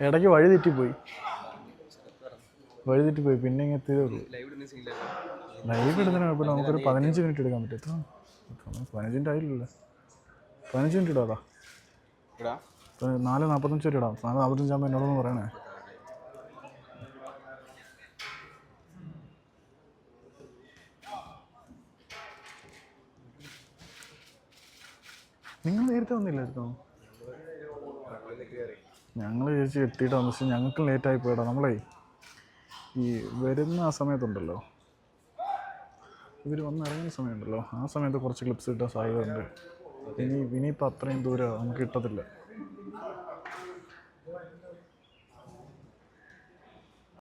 ഇടയ്ക്ക് വഴി തെറ്റിപ്പോയി. വഴി തെറ്റിപ്പോയി. പിന്നെ ഇങ്ങനെ എത്തിയതേ ഉള്ളൂ. ലൈവ് ഇടുന്നതിന് കുഴപ്പമില്ല നമുക്കൊരു പതിനഞ്ച് മിനിറ്റ് എടുക്കാൻ പറ്റും. എത്ര? പതിനഞ്ച് മിനിറ്റ് ആയില്ലല്ലോ. പതിനഞ്ച് മിനിറ്റ് ഇടാതാ നാല് നാൽപ്പത്തഞ്ച് വരെ ഇടാം. നാല് നാൽപ്പത്തഞ്ച് ആകുമ്പോൾ എന്നോടൊന്ന് പറയണേ. നിങ്ങൾ നേരത്തെ വന്നില്ലായിരുന്നോ? ഞങ്ങൾ ചേച്ചി എത്തിയിട്ട് പക്ഷേ ഞങ്ങൾക്ക് ലേറ്റായി പോയടാ. നമ്മളേ ഈ വരുന്ന ആ സമയത്തുണ്ടല്ലോ. ഇവർ വന്നിറങ്ങുന്ന സമയമുണ്ടല്ലോ. ആ സമയത്ത് കുറച്ച് ക്ലിപ്സ് കിട്ടാൻ സാധ്യതയുണ്ട് ഇനി ഇനിയിപ്പോൾ അത്രയും ദൂരം നമുക്ക് കിട്ടത്തില്ല.